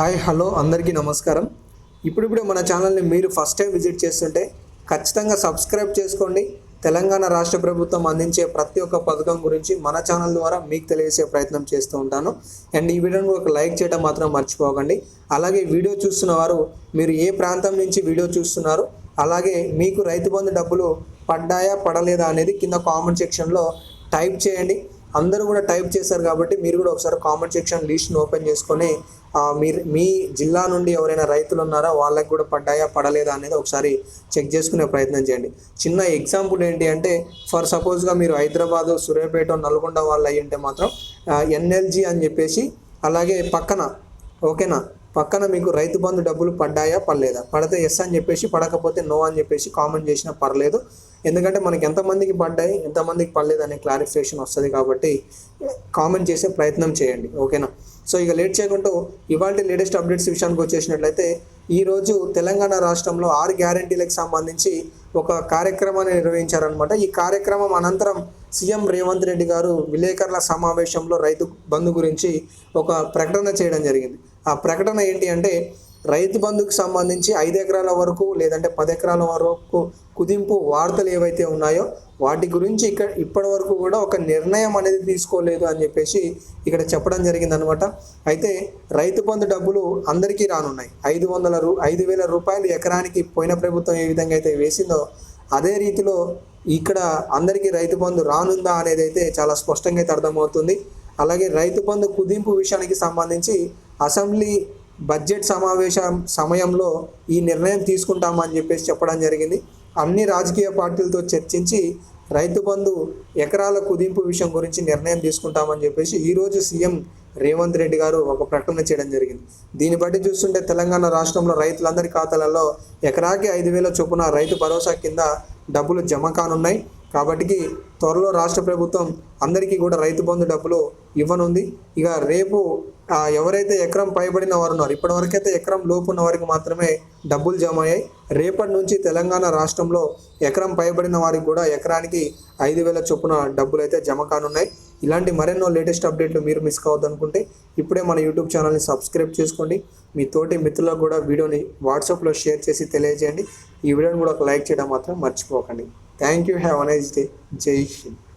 Hi hello అందరికీ నమస్కారం. ఇప్పుడిప్పుడే మన ఛానల్ని మీరు ఫస్ట్ టైం విజిట్ చేస్తుంటే ఖచ్చితంగా సబ్స్క్రైబ్ చేసుకోండి. తెలంగాణ రాష్ట్ర ప్రభుత్వం అందించే ప్రతి ఒక్క పథకం గురించి మన ఛానల్ ద్వారా మీకు తెలియజేసే ప్రయత్నం చేస్తూ ఉంటాను. అండ్ ఈ వీడియోని ఒక లైక్ చేయడం మాత్రం మర్చిపోకండి. అలాగే వీడియో చూస్తున్న వారు మీరు ఏ ప్రాంతం నుంచి వీడియో చూస్తున్నారు అలాగే మీకు రైతు బంధు డబ్బులు పడ్డాయా పడలేదా అనేది కింద కామెంట్ సెక్షన్లో టైప్ చేయండి. అందరూ కూడా టైప్ చేశారు కాబట్టి మీరు కూడా ఒకసారి కామెంట్ సెక్షన్ లిస్ట్ని ఓపెన్ చేసుకొని మీరు మీ జిల్లా నుండి ఎవరైనా రైతులు ఉన్నారా వాళ్ళకి కూడా పడ్డాయా పడలేదా అనేది ఒకసారి చెక్ చేసుకునే ప్రయత్నం చేయండి. చిన్న ఎగ్జాంపుల్ ఏంటి అంటే ఫర్ సపోజ్గా మీరు హైదరాబాద్ సూర్యాపేట నల్గొండ వాళ్ళు అయ్యి ఉంటే మాత్రం ఎన్ఎల్జీ అని చెప్పేసి అలాగే పక్కన ఓకేనా? పక్కన మీకు రైతు బంధు డబ్బులు పడ్డాయా పడలేదా? పడితే ఎస్ అని చెప్పేసి పడకపోతే నో అని చెప్పేసి కామెంట్ చేసినా పర్లేదు. ఎందుకంటే మనకి ఎంతమందికి పడ్డాయి ఎంతమందికి పడలేదు అనే క్లారిఫికేషన్ వస్తుంది కాబట్టి కామెంట్ చేసే ప్రయత్నం చేయండి ఓకేనా? సో ఇక లేట్ చేయకుండా ఇవాళ లేటెస్ట్ అప్డేట్స్ విషయానికి వచ్చేసినట్లయితే ఈరోజు తెలంగాణ రాష్ట్రంలో ఆరు గ్యారంటీలకు సంబంధించి ఒక కార్యక్రమాన్ని నిర్వహించారనమాట ఈ కార్యక్రమం అనంతరం సీఎం రేవంత్ రెడ్డి గారు విలేకరుల సమావేశంలో రైతు బంధు గురించి ఒక ప్రకటన చేయడం జరిగింది. ఆ ప్రకటన ఏంటి అంటే రైతు బంధుకు సంబంధించి ఐదు ఎకరాల వరకు లేదంటే పది ఎకరాల వరకు కుదింపు వార్తలు ఏవైతే ఉన్నాయో వాటి గురించి ఇక్కడ ఇప్పటి వరకు కూడా ఒక నిర్ణయం అనేది తీసుకోలేదు అని చెప్పేసి ఇక్కడ చెప్పడం జరిగిందనమాట అయితే రైతు బంధు డబ్బులు అందరికీ రానున్నాయి. ఐదు వందల రూ ఐదు వేల రూపాయలు ఎకరానికి పోయిన ప్రభుత్వం ఏ విధంగా అయితే వేసిందో అదే రీతిలో ఇక్కడ అందరికీ రైతు బంధు రానుందా అనేది అయితే చాలా స్పష్టంగా అయితే అర్థమవుతుంది. అలాగే రైతు బంధు కుదింపు విషయానికి సంబంధించి అసెంబ్లీ బడ్జెట్ సమావేశం సమయంలో ఈ నిర్ణయం తీసుకుంటామని చెప్పేసి చెప్పడం జరిగింది. అన్ని రాజకీయ పార్టీలతో చర్చించి రైతు బంధు ఎకరాల కుదింపు విషయం గురించి నిర్ణయం తీసుకుంటామని చెప్పేసి ఈరోజు సీఎం రేవంత్ రెడ్డి గారు ఒక ప్రకటన చేయడం జరిగింది. దీన్ని బట్టి చూస్తుంటే తెలంగాణ రాష్ట్రంలో రైతులందరి ఖాతాలలో ఎకరాకి ఐదు వేల చొప్పున రైతు భరోసా కింద డబ్బులు జమ కానున్నాయి. కాబట్టి త్వరలో రాష్ట్ర ప్రభుత్వం అందరికీ కూడా రైతు బంధు డబ్బులు ఇవ్వనుంది. ఇక రేపు ఎవరైతే ఎకరం పైబడిన వారు ఉన్నారు ఇప్పటి వరకైతే ఎకరం లోపు ఉన్న వారికి మాత్రమే డబ్బులు జమ అయ్యాయి రేపటి నుంచి తెలంగాణ రాష్ట్రంలో ఎకరం పైబడిన వారికి కూడా ఎకరానికి ఐదు వేల చొప్పున డబ్బులు అయితే జమ కానున్నాయి. ఇలాంటి మరెన్నో లేటెస్ట్ అప్డేట్లు మీరు మిస్ కావద్దు అనుకుంటే ఇప్పుడే మన యూట్యూబ్ ఛానల్ని సబ్స్క్రైబ్ చేసుకోండి. మీ తోటి మిత్రులకు కూడా వీడియోని వాట్సాప్లో షేర్ చేసి తెలియజేయండి. ఈ వీడియోని కూడా ఒక లైక్ చేయడం మాత్రం మర్చిపోకండి. Thank you. Have a nice day. Jai Hind.